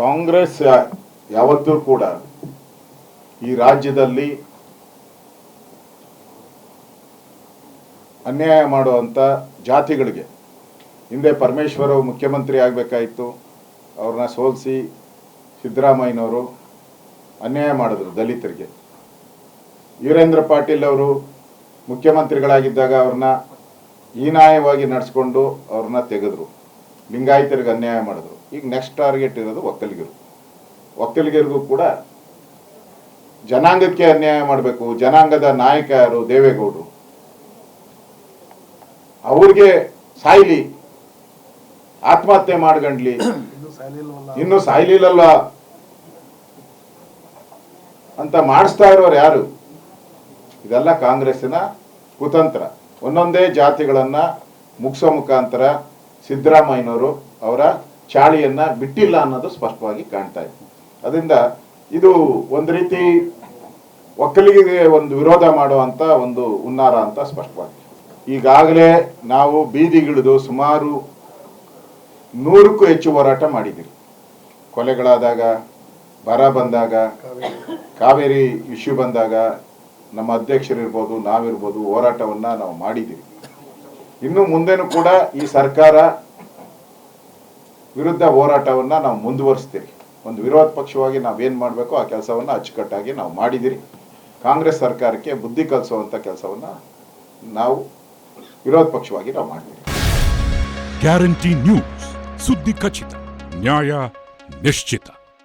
ಕಾಂಗ್ರೆಸ್ ಯಾವತ್ತೂ ಕೂಡ ಈ ರಾಜ್ಯದಲ್ಲಿ ಅನ್ಯಾಯ ಮಾಡುವಂಥ ಜಾತಿಗಳಿಗೆ ಹಿಂದೆ ಪರಮೇಶ್ವರ್ ಮುಖ್ಯಮಂತ್ರಿ ಆಗಬೇಕಾಯಿತು, ಅವ್ರನ್ನ ಸೋಲಿಸಿ ಸಿದ್ದರಾಮಯ್ಯನವರು ಅನ್ಯಾಯ ಮಾಡಿದ್ರು ದಲಿತರಿಗೆ. ವೀರೇಂದ್ರ ಪಾಟೀಲ್ ಅವರು ಮುಖ್ಯಮಂತ್ರಿಗಳಾಗಿದ್ದಾಗ ಅವ್ರನ್ನ ಹೀನಾಯವಾಗಿ ನಡೆಸ್ಕೊಂಡು ಅವ್ರನ್ನ ತೆಗೆದ್ರು. ಲಿಂಗಾಯತರಿಗೆ ಅನ್ಯಾಯ ಮಾಡಿದ್ರು. ಈಗ ನೆಕ್ಸ್ಟ್ ಟಾರ್ಗೆಟ್ ಇರೋದು ಒಕ್ಕಲಿಗರು. ಒಕ್ಕಲಿಗರಿಗೂ ಕೂಡ ಜನಾಂಗಕ್ಕೆ ಅನ್ಯಾಯ ಮಾಡಬೇಕು. ಜನಾಂಗದ ನಾಯಕ ಯಾರು? ದೇವೇಗೌಡರು. ಅವ್ರಿಗೆ ಸಾಯ್ಲಿ. ಆತ್ಮಹತ್ಯೆ ಮಾಡ್ಕೊಂಡ್ಲಿ ಇನ್ನು ಸಾಯ್ಲಿಲ್ಲ ಅಂತ ಮಾಡಿಸ್ತಾ ಇರೋರು ಯಾರು? ಇದೆಲ್ಲ ಕಾಂಗ್ರೆಸ್ಸಿನ ಕುತಂತ್ರ. ಒಂದೊಂದೇ ಜಾತಿಗಳನ್ನ ಮುಗಿಸೋ ಮುಖಾಂತರ ಸಿದ್ದರಾಮಯ್ಯನವರು ಅವರ ಚಾಳಿಯನ್ನ ಬಿಟ್ಟಿಲ್ಲ ಅನ್ನೋದು ಸ್ಪಷ್ಟವಾಗಿ ಕಾಣ್ತಾ ಇತ್ತು ಅದರಿಂದ ಇದು ಒಂದು ರೀತಿ ಒಕ್ಕಲಿಗೆ ಒಂದು ವಿರೋಧ ಮಾಡುವಂತ ಒಂದು ಹುನ್ನಾರ ಅಂತ ಸ್ಪಷ್ಟವಾಗಿ. ಈಗಾಗಲೇ ನಾವು ಬೀದಿಗಿಳಿದು ಸುಮಾರು ನೂರಕ್ಕೂ ಹೆಚ್ಚು ಹೋರಾಟ ಮಾಡಿದ್ದೀವಿ. ಕೊಲೆಗಳಾದಾಗ, ಬರ ಬಂದಾಗ, ಕಾವೇರಿ ಇಶ್ಯೂ ಬಂದಾಗ ನಮ್ಮ ಅಧ್ಯಕ್ಷರಿರ್ಬೋದು, ನಾವಿರ್ಬೋದು ಹೋರಾಟವನ್ನ ನಾವು ಮಾಡಿದ್ದೀವಿ. ಇನ್ನು ಮುಂದೆನೂ ಕೂಡ ಈ ಸರ್ಕಾರ ವಿರುದ್ಧ ಹೋರಾಟವನ್ನು ನಾವು ಮುಂದುವರಿಸ್ತೀವಿ ಒಂದು ವಿರೋಧ ಪಕ್ಷವಾಗಿ ನಾವೇನು ಮಾಡಬೇಕು, ಆ ಕೆಲಸವನ್ನ ಅಚ್ಚುಕಟ್ಟಾಗಿ ನಾವು ಮಾಡಿದಿರಿ. ಕಾಂಗ್ರೆಸ್ ಸರ್ಕಾರಕ್ಕೆ ಬುದ್ಧಿ ಕಲಿಸುವಂಥ ಕೆಲಸವನ್ನ ನಾವು ವಿರೋಧ ಪಕ್ಷವಾಗಿ ನಾವು ಮಾಡ್ತೀವಿ ಗ್ಯಾರಂಟಿ ನ್ಯೂಸ್, ಸುದ್ದಿ ಖಚಿತ, ನ್ಯಾಯ ನಿಶ್ಚಿತ.